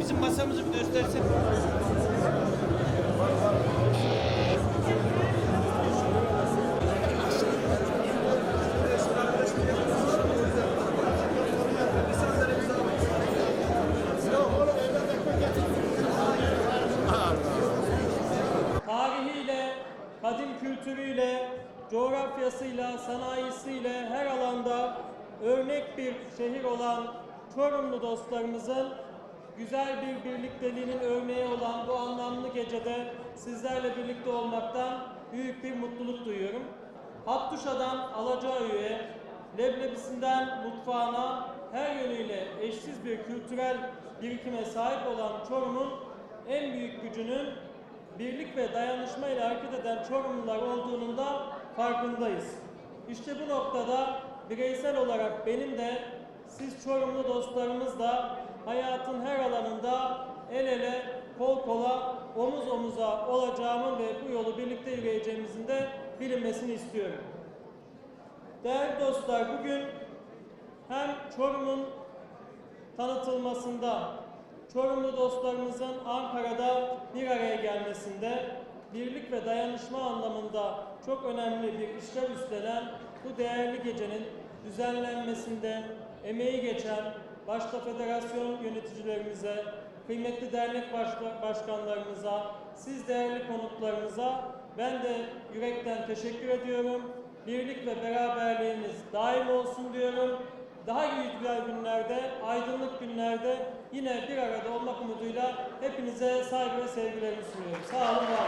Bizim masamızı bir göstersen. Tarihiyle, kadim kültürüyle, coğrafyasıyla, sanayisiyle her alanda örnek bir şehir olan Çorumlu dostlarımızın güzel bir birlikteliğinin örneği olan bu anlamlı gecede sizlerle birlikte olmaktan büyük bir mutluluk duyuyorum. Hattuşa'dan Alacaköy'e, leblebisinden mutfağına her yönüyle eşsiz bir kültürel birikime sahip olan Çorum'un en büyük gücünün birlik ve dayanışma ile hareket eden Çorumlular olduğunun da farkındayız. İşte bu noktada bireysel olarak benim de siz Çorumlu dostlarımız da hayatın her alanında el ele, kol kola, omuz omuza olacağımın ve bu yolu birlikte yürüyeceğimizin de bilinmesini istiyorum. Değerli dostlar bugün hem Çorum'un tanıtılmasında, Çorumlu dostlarımızın Ankara'da bir araya gelmesinde, birlik ve dayanışma anlamında çok önemli bir işlev üstlenen bu değerli gecenin düzenlenmesinde emeği geçen başta federasyon yöneticilerimize, kıymetli dernek başkanlarımıza, siz değerli konuklarımıza ben de yürekten teşekkür ediyorum. Birlik ve beraberliğiniz daim olsun diyorum. Daha güzel günlerde, aydınlık günlerde yine bir arada olmak umuduyla hepinize saygı ve sevgilerimi sunuyorum. Sağ olun, var.